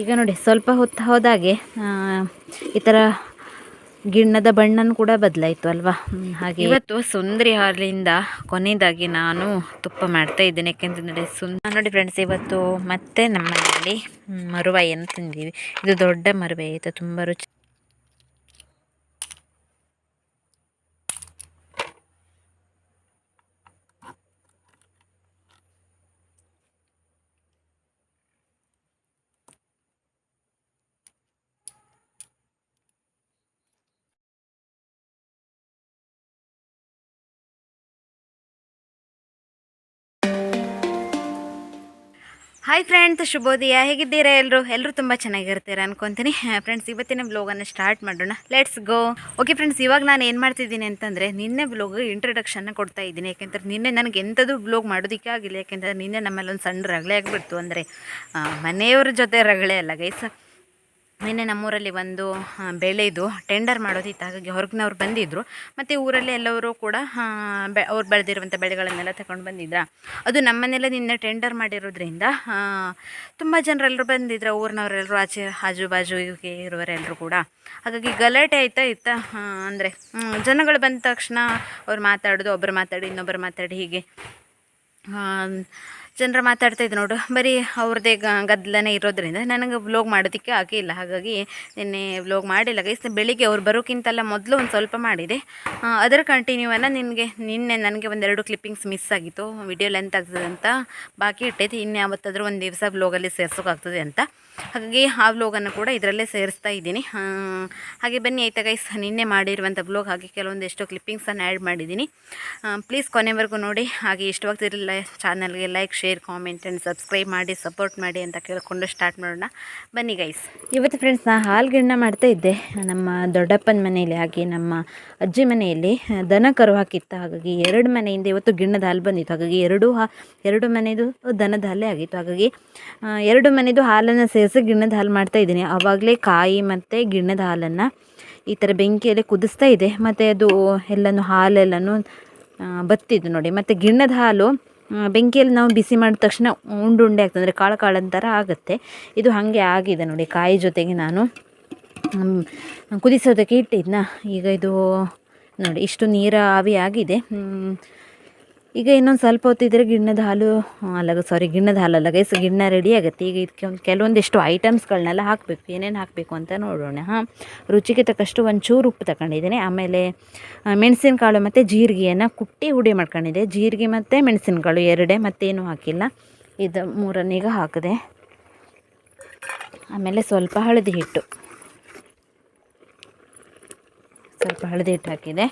ಈಗ ನೋಡಿ, ಸ್ವಲ್ಪ ಹೊತ್ತು ಹೋದಾಗೆ ಈ ಥರ ಗಿಣ್ಣದ ಬಣ್ಣನೂ ಕೂಡ ಬದಲಾಯಿತು ಅಲ್ವಾ? ಹಾಗೆ. ಇವತ್ತು ಸುಂದರಿ ಹಾಲಿಂದ ಕೊನೆಯದಾಗಿ ನಾನು ತುಪ್ಪ ಮಾಡ್ತಾ ಇದ್ದೇನೆ. ಯಾಕೆಂತಂದರೆ ಸುಂದ ನೋಡಿ ಫ್ರೆಂಡ್ಸ್ ಇವತ್ತು ಮತ್ತೆ ನಮ್ಮ ಮನೆಯಲ್ಲಿ ಮರುವಾಯಿಯನ್ನು ತಿಂದೀವಿ. ಇದು ದೊಡ್ಡ ಮರುವೆ ಆಯಿತು ತುಂಬ ರುಚಿ ಹಾಯ್ ಫ್ರೆಂಡ್ಸ್ ಶುಭೋದಯ. ಹೇಗಿದ್ದೀರಾ ಎಲ್ಲರೂ ಎಲ್ಲರೂ ತುಂಬ ಚೆನ್ನಾಗಿರ್ತೀರಾ ಅನ್ಕೊತೀನಿ. ಫ್ರೆಂಡ್ಸ್ ಇವತ್ತಿನ ಬ್ಲಾಗನ್ನು ಸ್ಟಾರ್ಟ್ ಮಾಡೋಣ. ಲೆಟ್ಸ್ ಗೋ ಓಕೆ ಫ್ರೆಂಡ್ಸ್ ಇವಾಗ ನಾನು ಏನು ಮಾಡ್ತಿದ್ದೀನಿ ಅಂತಂದರೆ ನಿನ್ನೆ ಬ್ಲಾಗ್ ಇಂಟ್ರಡಕ್ಷನ್ನ ಕೊಡ್ತಾ ಇದ್ದೀನಿ. ಯಾಕೆಂದ್ರೆ ನಿನ್ನೆ ನನಗೆ ಎಂಥದ್ದು ಬ್ಲಾಗ್ ಮಾಡೋದಕ್ಕೆ ಆಗಿಲ್ಲ. ಯಾಕೆಂದರೆ ನಿನ್ನೆ ನಮ್ಮಲ್ಲಿ ಒಂದು ಸಣ್ಣ ರಗಳೆ ಆಗಿಬಿಡ್ತು ಅಂದರೆ ಮನೆಯವ್ರ ಜೊತೆ ರಗಳೆ ಅಲ್ಲ ಗೈಸ್ ನಿನ್ನೆ ನಮ್ಮೂರಲ್ಲಿ ಒಂದು ಬೆಳೆದು ಟೆಂಡರ್ ಮಾಡೋದಿತ್ತು ಹಾಗಾಗಿ ಹೊರಗಿನವ್ರು ಬಂದಿದ್ದರು ಮತ್ತು ಊರಲ್ಲಿ ಎಲ್ಲರೂ ಕೂಡ ಬೆ, ಅವ್ರು ಬೆಳೆದಿರುವಂಥ ಬೆಳೆಗಳನ್ನೆಲ್ಲ ತಗೊಂಡು ಬಂದಿದ್ರ. ಅದು ನಮ್ಮನ್ನೆಲ್ಲ ನಿನ್ನೆ ಟೆಂಡರ್ ಮಾಡಿರೋದ್ರಿಂದ ತುಂಬ ಜನರೆಲ್ಲರೂ ಬಂದಿದ್ರು. ಊರಿನವರೆಲ್ಲರೂ, ಆಚೆ ಆಜು ಬಾಜು ಇರುವರೆಲ್ಲರೂ ಕೂಡ. ಹಾಗಾಗಿ ಗಲಾಟೆ ಆಯ್ತಾ ಇತ್ತಾ? ಅಂದರೆ ಜನಗಳು ಬಂದ ತಕ್ಷಣ ಅವ್ರು ಮಾತಾಡೋದು ಒಬ್ಬರು ಮಾತಾಡಿ ಇನ್ನೊಬ್ಬರು ಮಾತಾಡಿ ಹೀಗೆ. ಜನರು ಮಾತಾಡ್ತಾ ಇದ್ದೆ ನೋಡು. ಬರೀ ಅವ್ರದ್ದೇ ಗದ್ದಲನೇ ಇರೋದ್ರಿಂದ ನನಗೆ ವ್ಲೋಗ್ ಮಾಡೋದಕ್ಕೆ ಆಗಿಲ್ಲ ಹಾಗಾಗಿ ನಿನ್ನೆ ವ್ಲೋಗ್ ಮಾಡಿಲ್ಲ. ಗೈಸ್ ಬೆಳಿಗ್ಗೆ ಅವ್ರು ಬರೋಕ್ಕಿಂತಲ್ಲ ಮೊದಲು ಒಂದು ಸ್ವಲ್ಪ ಮಾಡಿದೆ. ಅದರ ಕಂಟಿನ್ಯೂ ಕಂಟಿನ್ಯೂವನ್ನು ನಿನಗೆ, ನಿನ್ನೆ ನನಗೆ ಒಂದೆರಡು ಕ್ಲಿಪ್ಪಿಂಗ್ಸ್ ಮಿಸ್ ಆಗಿತ್ತು. ವಿಡಿಯೋ ಲೆಂತ್ ಆಗ್ತದೆ ಅಂತ ಬಾಕಿ ಇಟ್ಟೈತಿ. ಇನ್ನು ಯಾವತ್ತಾದರೂ ಒಂದು ದಿವಸ ವ್ಲೋಗಲ್ಲಿ ಸೇರ್ಸೋಕ್ಕಾಗ್ತದೆ ಅಂತ. ಹಾಗಾಗಿ ಆ ವ್ಲೋಗನ್ನು ಕೂಡ ಇದರಲ್ಲೇ ಸೇರಿಸ್ತಾ ಇದ್ದೀನಿ. ಹಾಗೆ ಬನ್ನಿ ಆಯ್ತಾ ಗೈಸ್ ನಿನ್ನೆ ಮಾಡಿರುವಂಥ ಬ್ಲಾಗ್ ಹಾಗೆ ಕೆಲವೊಂದಿಷ್ಟು ಕ್ಲಿಪ್ಪಿಂಗ್ಸನ್ನು ಆ್ಯಡ್ ಮಾಡಿದ್ದೀನಿ. ಪ್ಲೀಸ್ ಕೊನೆವರೆಗೂ ನೋಡಿ, ಹಾಗೆ ಇಷ್ಟವಾಗ್ತಿರಲಿಲ್ಲ ಚಾನಲ್ಗೆ like share comment and subscribe ಮಾಡಿ ಸಪೋರ್ಟ್ ಮಾಡಿ ಅಂತ ಕೇಳಿಕೊಂಡು ಸ್ಟಾರ್ಟ್ ಮಾಡೋಣ. ಬನ್ನಿ ಗೈಸ್ ಇವತ್ತು ಫ್ರೆಂಡ್ಸ್ ನಾನು ಹಾಲು ಗಿಣ್ಣ ಮಾಡ್ತಾ ಇದ್ದೆ. ನಮ್ಮ ದೊಡ್ಡಪ್ಪನ ಮನೆಯಲ್ಲಿ, ಹಾಗೆ ನಮ್ಮ ಅಜ್ಜಿ ಮನೆಯಲ್ಲಿ ದನ ಕರು ಹಾಕಿತ್ತು. ಹಾಗಾಗಿ ಎರಡು ಮನೆಯಿಂದ ಇವತ್ತು ಗಿಣ್ಣದ ಹಾಲು ಬಂದಿತ್ತು. ಹಾಗಾಗಿ ಎರಡು ಹಾ, ಎರಡು ಮನೆಯದು ದನದ ಹಾಲೇ ಆಗಿತ್ತು. ಹಾಗಾಗಿ ಎರಡು ಮನೆಯದು ಹಾಲನ್ನು ಸೇರಿಸಿ ಗಿಣ್ಣದ ಹಾಲು ಮಾಡ್ತಾ ಇದ್ದೀನಿ. ಆವಾಗಲೇ ಕಾಯಿ ಮತ್ತು ಗಿಣ್ಣದ ಹಾಲನ್ನು ಈ ಥರ ಬೆಂಕಿಯಲ್ಲಿ ಕುದಿಸ್ತಾ ಇದೆ. ಮತ್ತು ಅದು ಎಲ್ಲನೂ ಹಾಲೆಲ್ಲನೂ ಬತ್ತಿದ್ದು ನೋಡಿ. ಮತ್ತು ಗಿಣ್ಣದ ಹಾಲು ಬೆಂಕಿಯಲ್ಲಿ ನಾವು ಬಿಸಿ ಮಾಡಿದ ತಕ್ಷಣ ಉಂಡು ಉಂಡೆ ಆಗ್ತದೆ. ಅಂದರೆ ಕಾಳು ಕಾಳು ಥರ ಆಗುತ್ತೆ. ಇದು ಹಾಗೆ ಆಗಿದೆ ನೋಡಿ ಕಾಯಿ ಜೊತೆಗೆ ನಾನು. ಕುದಿಸೋದಕ್ಕೆ ಇಟ್ಟಿದ್ನ? ಈಗ ಇದು ನೋಡಿ, ಇಷ್ಟು ನೀರ ಆವಿ ಆಗಿದೆ ಈಗ ಇನ್ನೊಂದು ಸ್ವಲ್ಪ ಹೊತ್ತಿದ್ರೆ ಗಿಣ್ಣದ ಹಾಲು ಅಲ್ಲ ಸಾರಿ ಗಿಣ್ಣದ ಹಾಲಲ್ಲ ಗೈಸ್ ಗಿಣ್ಣ ರೆಡಿ ಆಗುತ್ತೆ. ಈಗ ಇದಕ್ಕೆ ಒಂದು ಕೆಲವೊಂದಿಷ್ಟು ಐಟಮ್ಸ್ಗಳನ್ನೆಲ್ಲ ಹಾಕಬೇಕು. ಏನೇನು ಹಾಕಬೇಕು ಅಂತ ನೋಡೋಣ, ಹಾಂ? ರುಚಿಗೆ ತಕ್ಕಷ್ಟು ಒಂಚೂರು ಉಪ್ಪು ತಗೊಂಡಿದ್ದೀನಿ ಆಮೇಲೆ ಮೆಣಸಿನಕಾಳು ಮತ್ತು ಜೀರಿಗೆಯನ್ನು ಕುಟ್ಟಿ ಹುಡಿ ಮಾಡ್ಕೊಂಡಿದ್ದೆ. ಜೀರಿಗೆ ಮತ್ತು ಮೆಣಸಿನಕಾಳು ಎರಡೇ, ಮತ್ತೇನು ಹಾಕಿಲ್ಲ. ಇದು ಮೂರನ್ನೀಗ ಹಾಕಿದೆ. ಆಮೇಲೆ ಸ್ವಲ್ಪ ಹಳದಿ ಹಿಟ್ಟು. ಸ್ವಲ್ಪ ಹಳದಿ ಹಿಟ್ಟು ಹಾಕಿದೆ.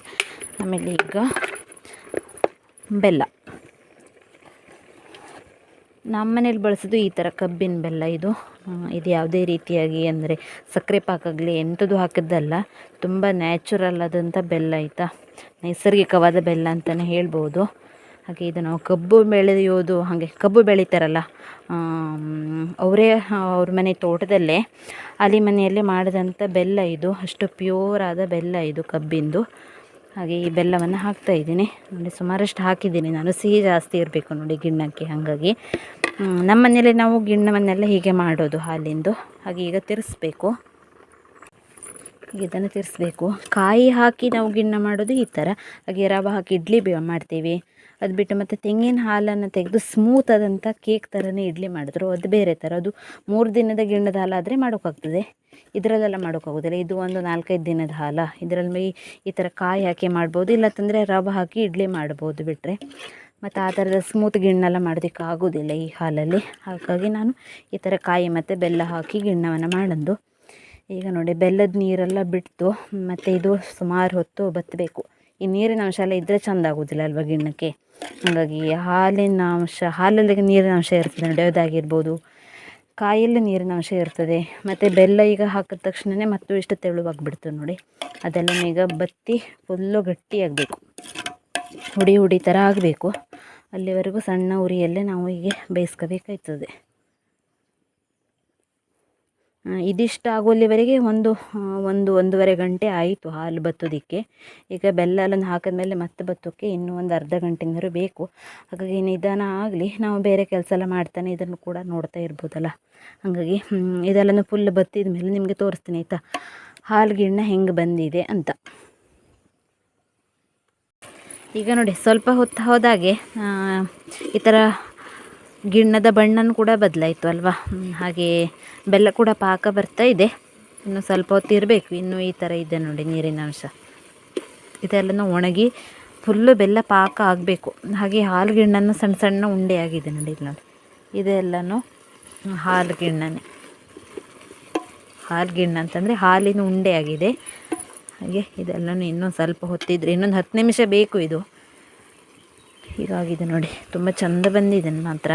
ಆಮೇಲೆ ಈಗ ಬೆಲ್ಲ. ನಮ್ಮ ಮನೇಲಿ ಬಳಸೋದು ಈ ಥರ ಕಬ್ಬಿನ ಬೆಲ್ಲ ಇದು. ಇದು ಯಾವುದೇ ರೀತಿಯಾಗಿ ಅಂದರೆ ಸಕ್ಕರೆ ಪಾಕಾಗಲಿ ಎಂಥದ್ದು ಹಾಕಿದ್ದಲ್ಲ, ತುಂಬ ನ್ಯಾಚುರಲ್ ಆದಂಥ ಬೆಲ್ಲ ಆಯಿತಾ? ನೈಸರ್ಗಿಕವಾದ ಬೆಲ್ಲ ಅಂತಲೇ ಹೇಳ್ಬೋದು. ಹಾಗೆ ಇದು ನಾವು ಕಬ್ಬು ಬೆಳೆಯೋದು ಹಾಗೆ ಕಬ್ಬು ಬೆಳೀತಾರಲ್ಲ ಅವರೇ ಅವ್ರ ಮನೆ ತೋಟದಲ್ಲೇ ಅಲ್ಲಿ ಮನೆಯಲ್ಲೇ ಮಾಡಿದಂಥ ಬೆಲ್ಲ ಇದು. ಅಷ್ಟು ಪ್ಯೂರ್ ಆದ ಬೆಲ್ಲ ಇದು ಕಬ್ಬಿಂದು. ಹಾಗೆ ಈ ಬೆಲ್ಲವನ್ನು ಹಾಕ್ತಾ ಇದ್ದೀನಿ. ನೋಡಿ, ಸುಮಾರಷ್ಟು ಹಾಕಿದ್ದೀನಿ ನಾನು. ಸಿಹಿ ಜಾಸ್ತಿ ಇರಬೇಕು ನೋಡಿ ಗಿಣ್ಣಕ್ಕೆ, ಹಾಗಾಗಿ. ನಮ್ಮ ಮನೇಲಿ ನಾವು ಗಿಣ್ಣವನ್ನೆಲ್ಲ ಹೀಗೆ ಮಾಡೋದು ಹಾಲಿಂದು. ಹಾಗೆ ಈಗ ತಿರ್ಸ್ಬೇಕು. ಇದನ್ನು ತಿರ್ಸ್ಬೇಕು. ಕಾಯಿ ಹಾಕಿ ನಾವು ಗಿಣ್ಣ ಮಾಡೋದು ಈ ಥರ. ಹಾಗೆ ರವೆ ಹಾಕಿ ಇಡ್ಲಿ ಮಾಡ್ತೀವಿ. ಅದು ಬಿಟ್ಟು ಮತ್ತು ತೆಂಗಿನ ಹಾಲನ್ನು ತೆಗೆದು ಸ್ಮೂತ್ ಆದಂಥ ಕೇಕ್ ಥರನೇ ಇಡ್ಲಿ ಮಾಡಿದ್ರು. ಅದು ಬೇರೆ ಥರ ಅದು ಮೂರು ದಿನದ ಗಿಣ್ಣದ ಹಾಲಾದರೆ ಮಾಡೋಕ್ಕಾಗ್ತದೆ. ಇದರಲ್ಲೆಲ್ಲ ಮಾಡೋಕ್ಕಾಗೋದಿಲ್ಲ. ಇದು ಒಂದು ನಾಲ್ಕೈದು ದಿನದ ಹಾಲ. ಇದರಲ್ಲಿ ಈ ಥರ ಕಾಯಿ ಹಾಕಿ ಮಾಡ್ಬೋದು. ಇಲ್ಲತ್ತಂದರೆ ರವೆ ಹಾಕಿ ಇಡ್ಲಿ ಮಾಡ್ಬೋದು ಬಿಟ್ಟರೆ ಮತ್ತು ಆ ಥರದ ಸ್ಮೂತ್ ಗಿಣ್ಣೆಲ್ಲ ಮಾಡೋದಕ್ಕೆ ಆಗೋದಿಲ್ಲ ಈ ಹಾಲಲ್ಲಿ. ಹಾಗಾಗಿ ನಾನು ಈ ಥರ ಕಾಯಿ ಮತ್ತು ಬೆಲ್ಲ ಹಾಕಿ ಗಿಣ್ಣವನ್ನು ಮಾಡಂದು ಈಗ ನೋಡಿ, ಬೆಲ್ಲದ ನೀರೆಲ್ಲ ಬಿಟ್ಟು ಮತ್ತು ಇದು ಸುಮಾರು ಹೊತ್ತು ಬತ್ತಬೇಕು ಈ ನೀರಿನ ಅಂಶ ಎಲ್ಲ ಇದ್ದರೆ ಚೆಂದ ಆಗೋದಿಲ್ಲ ಅಲ್ವಾ ಗಿಣ್ಣಕ್ಕೆ? ಹಾಗಾಗಿ ಹಾಲಿನ ಅಂಶ, ಹಾಲಲ್ಲಿ ನೀರಿನ ಅಂಶ ಇರ್ತದೆ, ನಡೆಯೋದಾಗಿರ್ಬೋದು. ಕಾಯಲ್ಲಿ ನೀರಿನ ಅಂಶ ಇರ್ತದೆ. ಮತ್ತು ಬೆಲ್ಲ ಈಗ ಹಾಕಿದ ತಕ್ಷಣವೇ ಮತ್ತು ಇಷ್ಟು ತೆಳುವಾಗ್ಬಿಡ್ತು ನೋಡಿ. ಅದೆಲ್ಲ ಈಗ ಬತ್ತಿ ಫುಲ್ಲು ಗಟ್ಟಿಯಾಗಬೇಕು. ಹುಡಿ ಹುಡಿ ಥರ ಆಗಬೇಕು. ಅಲ್ಲಿವರೆಗೂ ಸಣ್ಣ ಉರಿಯಲ್ಲೇ ನಾವು ಹೀಗೆ ಬೇಯಿಸ್ಕೋಬೇಕಾಯ್ತದೆ. ಇದಿಷ್ಟು ಆಗೋಲ್ಲಿವರೆಗೆ ಒಂದು ಒಂದು, ಒಂದೂವರೆ ಗಂಟೆ ಆಯಿತು ಹಾಲು ಬತ್ತೋದಕ್ಕೆ. ಈಗ ಬೆಲ್ಲ ಎಲ್ಲ ಹಾಕಿದ್ಮೇಲೆ ಮತ್ತೆ ಬತ್ತೋಕ್ಕೆ ಇನ್ನೂ ಒಂದು ಅರ್ಧ ಗಂಟೆನಾದ್ರು ಬೇಕು. ಹಾಗಾಗಿ ನಿಧಾನ ಆಗಲಿ, ನಾವು ಬೇರೆ ಕೆಲಸ ಎಲ್ಲ ಮಾಡ್ತಾನೆ ಇದನ್ನು ಕೂಡ ನೋಡ್ತಾ ಇರ್ಬೋದಲ್ಲ. ಹಾಗಾಗಿ ಇದೆಲ್ಲ ಇದೆಲ್ಲನೂ ಫುಲ್ ಬತ್ತಿದ ಮೇಲೆ ನಿಮಗೆ ತೋರಿಸ್ತೀನಿ ಆಯಿತಾ? ಹಾಲು ಗಿಣ್ಣ ಹೆಂಗೆ ಬಂದಿದೆ ಅಂತ. ಈಗ ನೋಡಿ, ಸ್ವಲ್ಪ ಹೊತ್ತು ಹೋದಾಗೆ ಈ ಥರ ಗಿಣ್ಣದ ಬಣ್ಣನೂ ಕೂಡ ಬದಲಾಯಿತು ಅಲ್ವಾ? ಹಾಗೆ ಬೆಲ್ಲ ಕೂಡ ಪಾಕ ಬರ್ತಾ ಇದೆ. ಇನ್ನು ಸ್ವಲ್ಪ ಹೊತ್ತು ಇರಬೇಕು. ಇನ್ನು ಈ ಥರ ಇದೆ ನೋಡಿ ನೀರಿನ ಅಂಶ. ಇದೆಲ್ಲನೂ ಒಣಗಿ ಫುಲ್ಲು ಬೆಲ್ಲ ಪಾಕ ಆಗಬೇಕು. ಹಾಗೆ ಹಾಲು ಗಿಣ್ಣನ್ನು ಸಣ್ಣ ಸಣ್ಣ ಉಂಡೆ ಆಗಿದೆ ನೋಡಿ ಇಲ್ಲಿ ನೋಡಿ. ಇದೆಲ್ಲನೂ ಹಾಲು ಗಿಣ್ಣನೆ. ಹಾಲು ಗಿಣ್ಣ ಅಂತಂದರೆ ಹಾಲಿನ ಉಂಡೆ ಆಗಿದೆ. ಹಾಗೆ ಇದೆಲ್ಲನೂ ಇನ್ನೊಂದು ಸ್ವಲ್ಪ ಹೊತ್ತಿದ್ರೆ ಇನ್ನೊಂದು ಹತ್ತು ನಿಮಿಷ ಬೇಕು ಇದು. ಹೀಗಾಗಿದೆ ನೋಡಿ. ತುಂಬ ಚಂದ ಬಂದಿದೆ ಮಾತ್ರ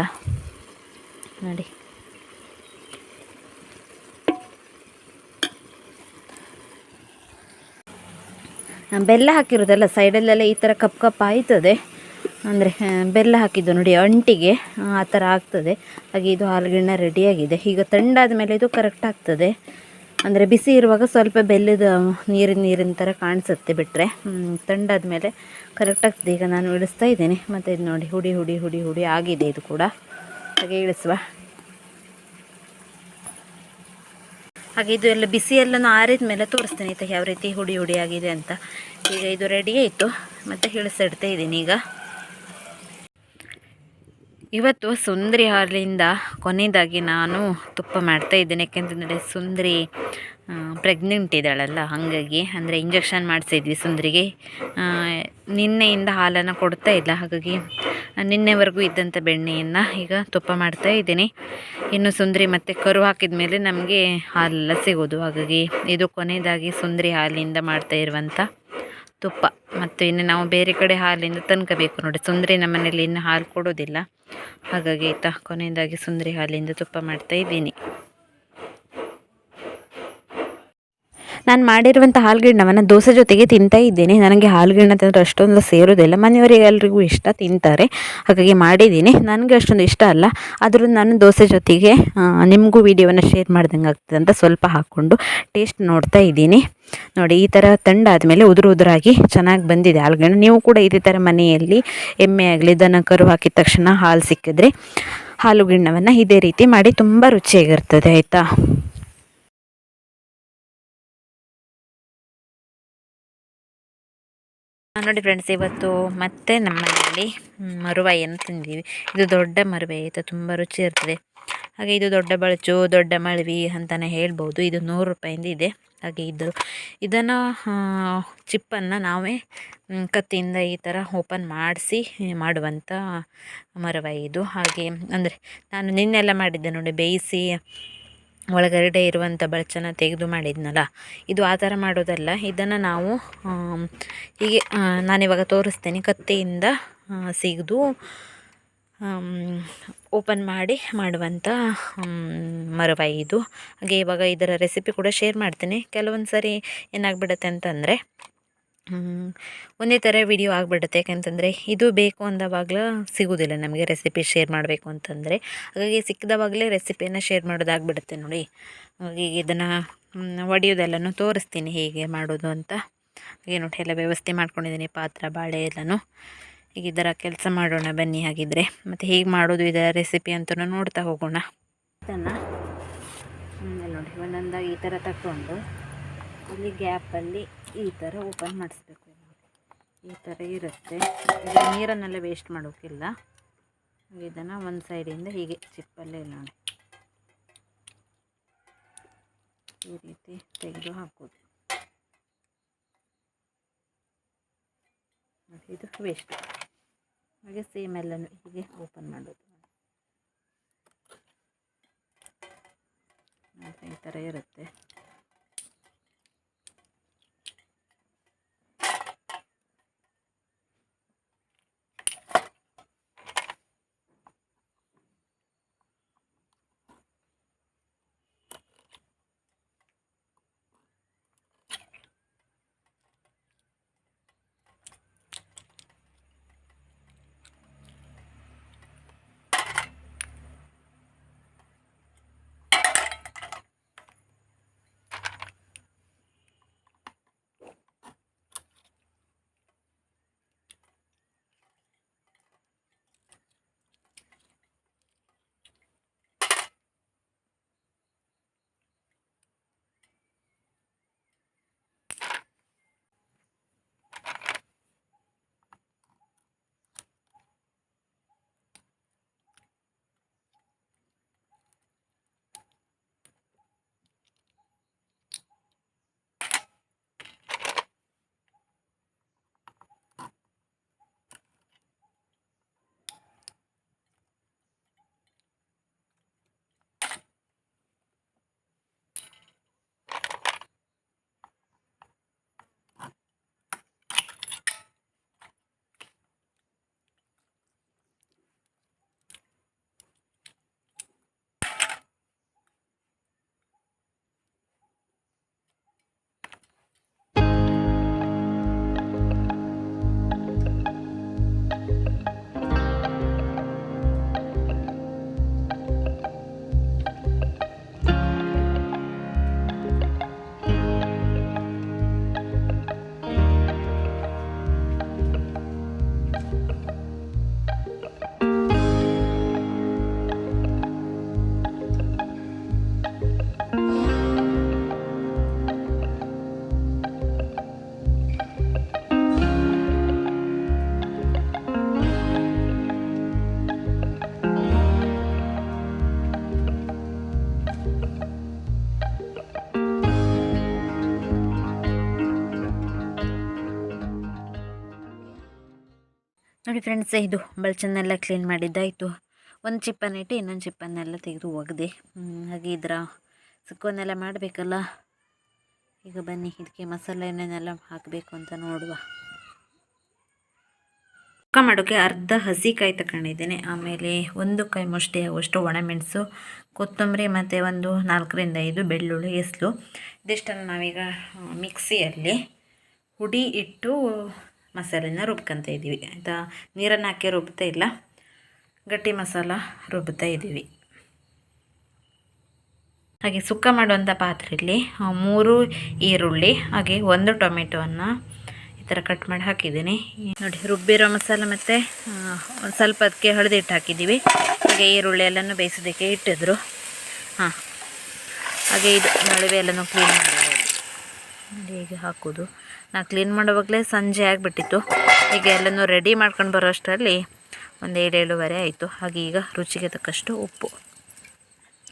ನೋಡಿ. ನಾನು ಬೆಲ್ಲ ಹಾಕಿರೋದಲ್ಲ ಸೈಡಲ್ಲೆಲ್ಲ ಈ ಥರ ಕಪ್ ಕಪ್ ಆಯ್ತದೆ. ಅಂದರೆ ಬೆಲ್ಲ ಹಾಕಿದ್ದು ನೋಡಿ ಅಂಟಿಗೆ ಆ, ಥರ ಆಗ್ತದೆ. ಹಾಗೆ ಇದು ಹಾಲುಗಿಣ್ಣ ರೆಡಿಯಾಗಿದೆ ಈಗ ತಣ್ಣಾದ ಮೇಲೆ ಇದು ಕರೆಕ್ಟ್ ಆಗ್ತದೆ. ಅಂದರೆ ಬಿಸಿ ಇರುವಾಗ ಸ್ವಲ್ಪ ಬೆಲ್ಲದ ನೀರಿನ ನೀರಿನ ಥರ ಕಾಣಿಸುತ್ತೆ ಬಿಟ್ಟರೆ ತಂಡಾದ ಮೇಲೆ ಕರೆಕ್ಟಾಗಿ ಈಗ ನಾನು ಇಳಿಸ್ತಾ ಇದ್ದೀನಿ. ಮತ್ತು ಇದು ನೋಡಿ, ಹುಡಿ ಹುಡಿ ಹುಡಿ ಹುಡಿ ಆಗಿದೆ ಇದು ಕೂಡ. ಹಾಗೆ ಇಳಿಸುವ. ಹಾಗೆ ಇದು ಎಲ್ಲ ಬಿಸಿ ಎಲ್ಲನೂ ಆರಿದ ಮೇಲೆ ತೋರಿಸ್ತೀನಿ. ಆಯ್ತಾ ಯಾವ ರೀತಿ ಹುಡಿ ಹುಡಿ ಆಗಿದೆ ಅಂತ. ಈಗ ಇದು ರೆಡಿ ಆಯಿತು. ಮತ್ತು ಇಳಿಸಿಡ್ತಾ ಇದ್ದೀನಿ ಈಗ. ಇವತ್ತು ಸುಂದರಿ ಹಾಲಿಂದ ಕೊನೆಯದಾಗಿ ನಾನು ತುಪ್ಪ ಮಾಡ್ತಾ ಇದ್ದೇನೆ. ಯಾಕೆಂತಂದರೆ ಸುಂದರಿ ಪ್ರೆಗ್ನೆಂಟ್ ಇದ್ದಾಳಲ್ಲ, ಹಾಗಾಗಿ ಅಂದರೆ ಇಂಜೆಕ್ಷನ್ ಮಾಡಿಸಿದ್ವಿ ಸುಂದರಿಗೆ. ನಿನ್ನೆಯಿಂದ ಹಾಲನ್ನು ಕೊಡ್ತಾ ಇಲ್ಲ. ಹಾಗಾಗಿ ನಿನ್ನೆವರೆಗೂ ಇದ್ದಂಥ ಬೆಣ್ಣೆಯನ್ನು ಈಗ ತುಪ್ಪ ಮಾಡ್ತಾ ಇದ್ದೀನಿ. ಇನ್ನು ಸುಂದರಿ ಮತ್ತು ಕರು ಹಾಕಿದ ಮೇಲೆ ನಮಗೆ ಹಾಲೆಲ್ಲ ಸಿಗೋದು. ಹಾಗಾಗಿ ಇದು ಕೊನೆಯದಾಗಿ ಸುಂದರಿ ಹಾಲಿಂದ ಮಾಡ್ತಾ ಇರುವಂಥ ತುಪ್ಪ. ಮತ್ತು ಇನ್ನು ನಾವು ಬೇರೆ ಕಡೆ ಹಾಲಿಂದ ತನ್ಕೋಬೇಕು ನೋಡಿ. ಸುಂದರಿ ನಮ್ಮನೇಲಿ ಇನ್ನು ಹಾಲು ಕೊಡೋದಿಲ್ಲ ಹಾಗಾಗಿ ಆಯಿತಾ ಕೊನೆಯದಾಗಿ ಸುಂದರಿ ಹಾಲಿಂದ ತುಪ್ಪ ಮಾಡ್ತಾ ಇದ್ದೀನಿ. ನಾನು ಮಾಡಿರುವಂಥ ಹಾಲ್ಗಿಣ್ಣವನ್ನು ದೋಸೆ ಜೊತೆಗೆ ತಿಂತಾ ಇದ್ದೇನೆ. ನನಗೆ ಹಾಲ್ಗಿಣ್ಣ ತಂದರೆ ಅಷ್ಟೊಂದು ಸೇರೋದಿಲ್ಲ ಮನೆಯವರಿಗೆ ಎಲ್ರಿಗೂ ಇಷ್ಟ ತಿಂತಾರೆ. ಹಾಗಾಗಿ ಮಾಡಿದ್ದೀನಿ. ನನಗೆ ಅಷ್ಟೊಂದು ಇಷ್ಟ ಅಲ್ಲ. ಆದರೂ ನಾನು ದೋಸೆ ಜೊತೆಗೆ ನಿಮಗೂ ವಿಡಿಯೋವನ್ನು ಶೇರ್ ಮಾಡ್ದಂಗೆ ಆಗ್ತದೆ ಅಂತ ಸ್ವಲ್ಪ ಹಾಕ್ಕೊಂಡು ಟೇಸ್ಟ್ ನೋಡ್ತಾ ಇದ್ದೀನಿ. ನೋಡಿ, ಈ ಥರ ತಂಡಾದಮೇಲೆ ಉದುರು ಉದುರಾಗಿ ಚೆನ್ನಾಗಿ ಬಂದಿದೆ ಹಾಲ್ಗಿಣ್ಣ ನೀವು ಕೂಡ ಇದೇ ಥರ ಮನೆಯಲ್ಲಿ ಎಮ್ಮೆ ಆಗಲಿ, ದನ ಕರು ಹಾಕಿದ ತಕ್ಷಣ ಹಾಲು ಸಿಕ್ಕಿದ್ರೆ ಹಾಲುಗಿಣ್ಣವನ್ನು ಇದೇ ರೀತಿ ಮಾಡಿ ತುಂಬ ರುಚಿಯಾಗಿರ್ತದೆ, ಆಯಿತಾ? ನೋಡಿ ಫ್ರೆಂಡ್ಸ್ ಇವತ್ತು ಮತ್ತೆ ನಮ್ಮ ಮನೆಯಲ್ಲಿ ಮರುವಾಯಿಯನ್ನು ತಂದೀವಿ ಇದು ದೊಡ್ಡ ಮರುವೆ ಆಯಿತಾ ತುಂಬ ರುಚಿ ಇರ್ತದೆ. ಹಾಗೆ ಇದು ದೊಡ್ಡ ಬಳಚು, ದೊಡ್ಡ ಮಳವಿ ಅಂತಲೇ ಹೇಳ್ಬೋದು. ಇದು ನೂರು ರೂಪಾಯಿಂದ ಇದೆ. ಹಾಗೆ ಇದು, ಇದನ್ನು ಚಿಪ್ಪನ್ನು ನಾವೇ ಕತ್ತಿಯಿಂದ ಈ ಥರ ಓಪನ್ ಮಾಡಿಸಿ ಮಾಡುವಂಥ ಮರವಾಯಿ ಇದು. ಹಾಗೆ, ಅಂದರೆ ನಾನು ನಿನ್ನೆಲ್ಲ ಮಾಡಿದ್ದೆ ನೋಡಿ, ಬೇಯಿಸಿ ಒಳಗಡೆ ಇರುವಂಥ ಬಳಚನ ತೆಗೆದು ಮಾಡಿದ್ನಲ್ಲ, ಇದು ಆ ಥರ ಮಾಡೋದಲ್ಲ. ಇದನ್ನು ನಾವು ಹೀಗೆ ನಾನಿವಾಗ ತೋರಿಸ್ತೇನೆ. ಕತ್ತೆಯಿಂದ ಸಿಗದು ಓಪನ್ ಮಾಡಿ ಮಾಡುವಂಥ ಮರವಾಯಿ ಇದು. ಹಾಗೆ ಇವಾಗ ಇದರ ರೆಸಿಪಿ ಕೂಡ ಶೇರ್ ಮಾಡ್ತೀನಿ. ಕೆಲವೊಂದು ಸರಿ ಏನಾಗ್ಬಿಡುತ್ತೆ ಅಂತಂದರೆ ಒಂದೇ ಥರ ವಿಡಿಯೋ ಆಗಿಬಿಡುತ್ತೆ. ಯಾಕಂತಂದರೆ ಇದು ಬೇಕು ಅಂದವಾಗಲೂ ಸಿಗೋದಿಲ್ಲ. ನಮಗೆ ರೆಸಿಪಿ ಶೇರ್ ಮಾಡಬೇಕು ಅಂತಂದರೆ. ಹಾಗಾಗಿ ಸಿಕ್ಕಿದವಾಗಲೇ ರೆಸಿಪಿಯನ್ನು ಶೇರ್ ಮಾಡೋದಾಗ್ಬಿಡುತ್ತೆ ನೋಡಿ. ಹಾಗಾಗಿ ಇದನ್ನು ಒಡೆಯೋದೆಲ್ಲನೂ ತೋರಿಸ್ತೀನಿ ಹೇಗೆ ಮಾಡೋದು ಅಂತ. ಹಾಗೆ ನೋಡಿ, ಎಲ್ಲ ವ್ಯವಸ್ಥೆ ಮಾಡ್ಕೊಂಡಿದ್ದೀನಿ. ಪಾತ್ರ, ಬಾಳೆ ಎಲ್ಲನೂ. ಈಗ ಇದರ ಕೆಲಸ ಮಾಡೋಣ ಬನ್ನಿ ಹಾಗಿದ್ರೆ. ಮತ್ತು ಹೇಗೆ ಮಾಡೋದು ಇದರ ರೆಸಿಪಿ ಅಂತಲೂ ನೋಡ್ತಾ ಹೋಗೋಣ. ಇದನ್ನು ನೋಡಿ, ಒಂದೊಂದಾಗಿ ಈ ಥರ ತಗೊಂಡು ಇಲ್ಲಿ ಗ್ಯಾಪಲ್ಲಿ ಈ ಥರ ಓಪನ್ ಮಾಡಿಸ್ಬೇಕು ಈ ಥರ ಇರುತ್ತೆ. ಇದು ನೀರನ್ನೆಲ್ಲ ವೇಸ್ಟ್ ಮಾಡೋಕ್ಕಿಲ್ಲ. ಇದನ್ನು ಒಂದು ಸೈಡಿಂದ ಹೀಗೆ ಚಿಪ್ಪಲ್ಲೇ ನೋಡಿ. ಈ ರೀತಿ ತೆಗೆದು ಹಾಕೋದು. ಇದು ವೇಸ್ಟ್ ಹಾಗೆ ಸೇಮ್ ಎಲ್ಲನೂ ಹೀಗೆ ಓಪನ್ ಮಾಡೋದು. ಈ ಥರ ಇರುತ್ತೆ. ನೋಡಿ ಫ್ರೆಂಡ್ಸ್ ಇದು ಬಳ್ಚನ್ನೆಲ್ಲ ಕ್ಲೀನ್ ಮಾಡಿದ್ದಾಯಿತು. ಒಂದು ಚಿಪ್ಪನ್ನು ಇಟ್ಟು ಇನ್ನೊಂದು ಚಿಪ್ಪನ್ನೆಲ್ಲ ತೆಗೆದು ಒಗೆದೆ. ಹಾಗೆ ಇದರ ಸುಕ್ಕವನ್ನೆಲ್ಲ ಮಾಡಬೇಕಲ್ಲ? ಈಗ ಬನ್ನಿ ಇದಕ್ಕೆ ಮಸಾಲೆ ಏನೇನೆಲ್ಲ ಹಾಕಬೇಕು ಅಂತ ನೋಡುವ. ಸುಕ್ಕ ಮಾಡೋಕ್ಕೆ ಅರ್ಧ ಹಸಿಕಾಯಿ ತಗೊಂಡಿದ್ದೀನಿ ಆಮೇಲೆ ಒಂದು ಕೈ ಮುಷ್ಟಿ ಆಗುವಷ್ಟು ಒಣಮೆಣಸು, ಕೊತ್ತಂಬರಿ ಮತ್ತು ಒಂದು ನಾಲ್ಕರಿಂದ ಐದು ಬೆಳ್ಳುಳ್ಳಿ ಎಸ್ಲು ಇದಿಷ್ಟನ್ನು ನಾವೀಗ, ಮಿಕ್ಸಿಯಲ್ಲಿ ಹುಡಿ ಇಟ್ಟು ಮಸಾಲೆನ ರುಬ್ಕೊತ ಇದ್ದೀವಿ. ಆಯಿತಾ? ನೀರನ್ನು ಹಾಕಿ ರುಬ್ತಾ ಇಲ್ಲ? ಗಟ್ಟಿ ಮಸಾಲ ರುಬ್ತಾ ಇದ್ದೀವಿ. ಹಾಗೆ ಸುಕ್ಕ ಮಾಡುವಂಥ ಪಾತ್ರೆಯಲ್ಲಿ ಮೂರು ಈರುಳ್ಳಿ, ಹಾಗೆ ಒಂದು ಟೊಮೆಟೊವನ್ನು ಈ ಥರ ಕಟ್ ಮಾಡಿ ಹಾಕಿದ್ದೀನಿ. ನೋಡಿ, ರುಬ್ಬಿರೋ ಮಸಾಲ ಮತ್ತು ಒಂದು ಸ್ವಲ್ಪ ಅದಕ್ಕೆ ಹಳದಿ ಹಿಟ್ಟು ಹಾಕಿದ್ದೀವಿ. ಹಾಗೆ ಈರುಳ್ಳಿ ಎಲ್ಲನೂ ಬೇಯಿಸೋದಕ್ಕೆ ಇಟ್ಟಿದ್ರು. ಹಾಂ. ಹಾಗೆ ಇದು ನಳುವೆ ಎಲ್ಲನೂ ಕ್ಲೀನ್ ಮಾಡಿ ಹೇಗೆ ಹಾಕೋದು. ನಾ ಕ್ಲೀನ್ ಮಾಡುವಾಗಲೇ ಸಂಜೆ ಆಗಿಬಿಟ್ಟಿತ್ತು. ಈಗ ಎಲ್ಲನೂ ರೆಡಿ ಮಾಡ್ಕೊಂಡು ಬರೋ ಅಷ್ಟರಲ್ಲಿ ಒಂದು ಏಳು ಆಯಿತು. ಹಾಗೆ ಈಗ ರುಚಿಗೆ ತಕ್ಕಷ್ಟು ಉಪ್ಪು.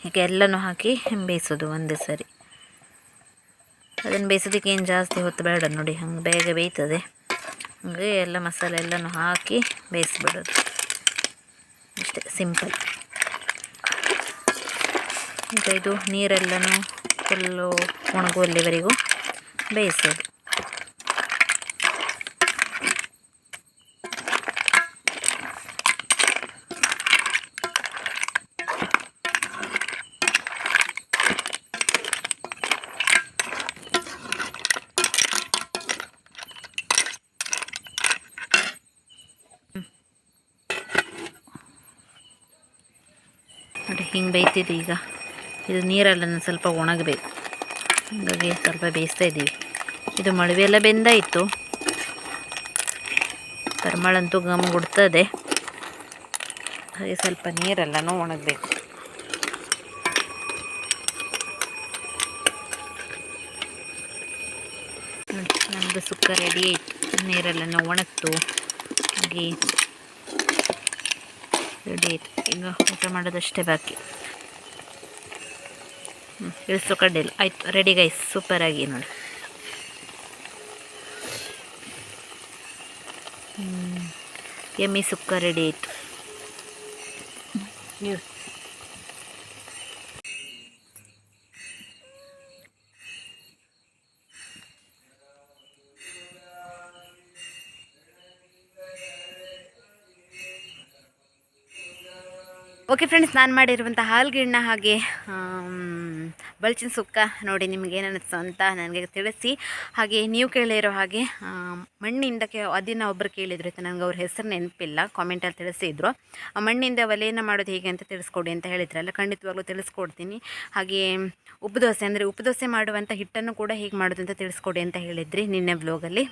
ಹೀಗೆ ಎಲ್ಲನೂ ಹಾಕಿ ಬೇಯಿಸೋದು ಒಂದೇ ಸರಿ. ಅದನ್ನು ಬೇಯಿಸೋದಕ್ಕೆ ಏನು ಜಾಸ್ತಿ ಹೊತ್ತು ಬೇಡ ನೋಡಿ, ಹಂಗೆ ಬೇಗ ಬೇಯ್ತದೆ. ಹಂಗೆ ಎಲ್ಲ ಮಸಾಲೆ ಎಲ್ಲನೂ ಹಾಕಿ ಬೇಯಿಸ್ಬಿಡೋದು. ಅಷ್ಟೇ ಸಿಂಪಲ್ ಈಗ ಇದು ನೀರೆಲ್ಲನೂ ಫುಲ್ಲು ಒಣಗುವಲ್ಲಿವರೆಗೂ ಬೇಯಿಸೋದು ನೋಡಿ ಹಿಂಗೆ ಬೇಯ್ತಿದೆ ಈಗ. ಇದು ನೀರಲ್ಲ ಸ್ವಲ್ಪ ಒಣಗಬೇಕು. ಹಾಗಾಗಿ ಸ್ವಲ್ಪ ಬೇಯಿಸ್ತಾ ಇದ್ದೀವಿ. ಇದು ಮಳವೆ ಎಲ್ಲ ಬೆಂದಾಯಿತು ಗಮ್ ಗುಡ್ತದೆ. ಹಾಗೆ ಸ್ವಲ್ಪ ನೀರೆಲ್ಲನೂ ಒಣಗಬೇಕು. ನಮ್ಮದು ಸುಕ್ಕ ರೆಡಿ ಆಯಿತು. ನೀರೆಲ್ಲನೂ ಒಣಗ್ತು. ಹಾಗೆ ರೆಡಿ ಆಯಿತು ಈಗ ಊಟ ಮಾಡೋದಷ್ಟೇ ಬಾಕಿ. ಹ್ಞೂ ಇಳಿಸೋ ಕಡ್ಡಿಲ್ಲ ಆಯಿತು, ರೆಡಿ ಗೈಸ್ ಸೂಪರಾಗಿ ನೋಡಿ. ಎಮ್ಮಿ ಸುಕ್ಕ ರೆಡಿ ಆಯಿತು ಓಕೆ ಫ್ರೆಂಡ್ಸ್ ನಾನು ಮಾಡಿರುವಂಥ ಹಾಲ್ಗಿಣ್ಣ ಹಾಗೆ ಬಲ್ಚಿನ ಸುಕ್ಕ ನೋಡಿ ನಿಮಗೆ ಏನಿಸ್ತು ಅಂತ ನನಗೆ ತಿಳಿಸಿ. ಹಾಗೆ ನೀವು ಕೇಳಿರೋ ಹಾಗೆ ಮಣ್ಣಿಂದ ಕೆ ಅದನ್ನು ಒಬ್ಬರು ಕೇಳಿದ್ರು ನನಗೆ ಅವ್ರ ಹೆಸರು ನೆನಪಿಲ್ಲ ಕಾಮೆಂಟಲ್ಲಿ ತಿಳಿಸಿದ್ರು ಆ ಮಣ್ಣಿಂದ ಒಲೆಯನ್ನು ಮಾಡೋದು ಹೇಗೆ ಅಂತ ತಿಳಿಸ್ಕೊಡಿ ಅಂತ ಹೇಳಿದ್ರಲ್ಲ, ಖಂಡಿತವಾಗ್ಲೂ ತಿಳಿಸ್ಕೊಡ್ತೀನಿ. ಹಾಗೆ, ಉಪ್ಪು ದೋಸೆ ಅಂದರೆ ಉಪ್ಪು ದೋಸೆ ಮಾಡುವಂಥ ಹಿಟ್ಟನ್ನು ಕೂಡ ಹೇಗೆ ಮಾಡೋದು ಅಂತ ತಿಳಿಸ್ಕೊಡಿ ಅಂತ ಹೇಳಿದ್ರಿ ನಿನ್ನೆ ಬ್ಲೋಗಲ್ಲಿ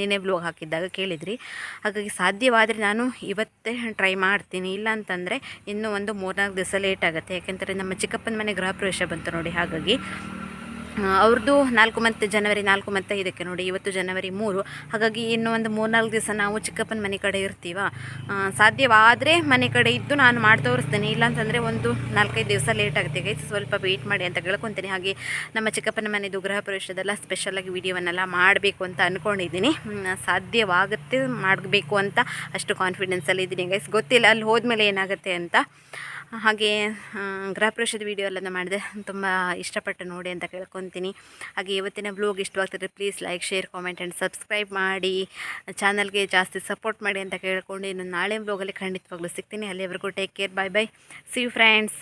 ನಿನ್ನೆ ಬ್ಲೋಗ್ ಹಾಕಿದ್ದಾಗ ಕೇಳಿದ್ರಿ. ಹಾಗಾಗಿ ಸಾಧ್ಯವಾದರೆ ನಾನು ಇವತ್ತೇ ಟ್ರೈ ಮಾಡ್ತೀನಿ. ಇಲ್ಲ ಅಂತಂದರೆ ಇನ್ನೂ ಒಂದು ಮೂರ್ನಾಲ್ಕು ದಿವಸ ಲೇಟ್ ಆಗುತ್ತೆ. ಯಾಕೆಂದರೆ ನಮ್ಮ ಚಿಕ್ಕಪ್ಪನ ಮನೆ ಗೃಹ ಪ್ರವೇಶ ಬಂತು ನೋಡಿ ಹಾಗಾಗಿ ಅವ್ರದ್ದು ನಾಲ್ಕು ಮತ್ತು ಜನವರಿ ನಾಲ್ಕು ಮತ್ತು ಇದಕ್ಕೆ ನೋಡಿ, ಇವತ್ತು ಜನವರಿ ಮೂರು. ಹಾಗಾಗಿ ಇನ್ನೂ ಒಂದು ಮೂರ್ನಾಲ್ಕು ದಿವಸ ನಾವು ಚಿಕ್ಕಪ್ಪನ ಮನೆ ಕಡೆ ಇರ್ತೀವ? ಸಾಧ್ಯವಾದರೆ ಮನೆ ಕಡೆ ಇದ್ದು ನಾನು ಮಾಡಿ ತೋರಿಸ್ತೇನೆ. ಇಲ್ಲಾಂತಂದರೆ ಒಂದು ನಾಲ್ಕೈದು ದಿವಸ ಲೇಟ್ ಆಗುತ್ತೆ ಗೈಸ್ ಸ್ವಲ್ಪ ವೆಯ್ಟ್ ಮಾಡಿ ಅಂತ ಕೇಳ್ಕೊತೀನಿ. ಹಾಗೆ ನಮ್ಮ ಚಿಕ್ಕಪ್ಪನ ಮನೆದು ಗೃಹ ಪ್ರವೇಶದೆಲ್ಲ ಸ್ಪೆಷಲಾಗಿ ವಿಡಿಯೋವನ್ನೆಲ್ಲ ಮಾಡಬೇಕು ಅಂತ ಅಂದ್ಕೊಂಡಿದ್ದೀನಿ ಸಾಧ್ಯವಾಗುತ್ತೆ ಮಾಡಬೇಕು ಅಂತ ಅಷ್ಟು ಕಾನ್ಫಿಡೆನ್ಸಲ್ಲಿ ಇದ್ದೀನಿ ಗೈಸ್ ಗೊತ್ತಿಲ್ಲ, ಅಲ್ಲಿ ಹೋದ್ಮೇಲೆ ಏನಾಗುತ್ತೆ ಅಂತ. ಹಾಗೆ ಗೃಹ ಪ್ರವೇಶದ ವಿಡಿಯೋ ಎಲ್ಲ ಮಾಡಿದೆ. ತುಂಬ ಇಷ್ಟಪಟ್ಟು ನೋಡಿ ಅಂತ ಕೇಳ್ಕೊತೀನಿ. ಹಾಗೆ ಇವತ್ತಿನ blog ಇಷ್ಟವಾಗ್ತದೆ please like share comment and subscribe ಮಾಡಿ. ಚಾನಲ್ಗೆ ಜಾಸ್ತಿ ಸಪೋರ್ಟ್ ಮಾಡಿ ಅಂತ ಕೇಳ್ಕೊಂಡು ಇನ್ನು ನಾಳೆ ಬ್ಲೋಗಲ್ಲಿ ಖಂಡಿತವಾಗ್ಲೂ ಸಿಗ್ತೀನಿ. ಅಲ್ಲಿವರೆಗೂ take care bye bye see you friends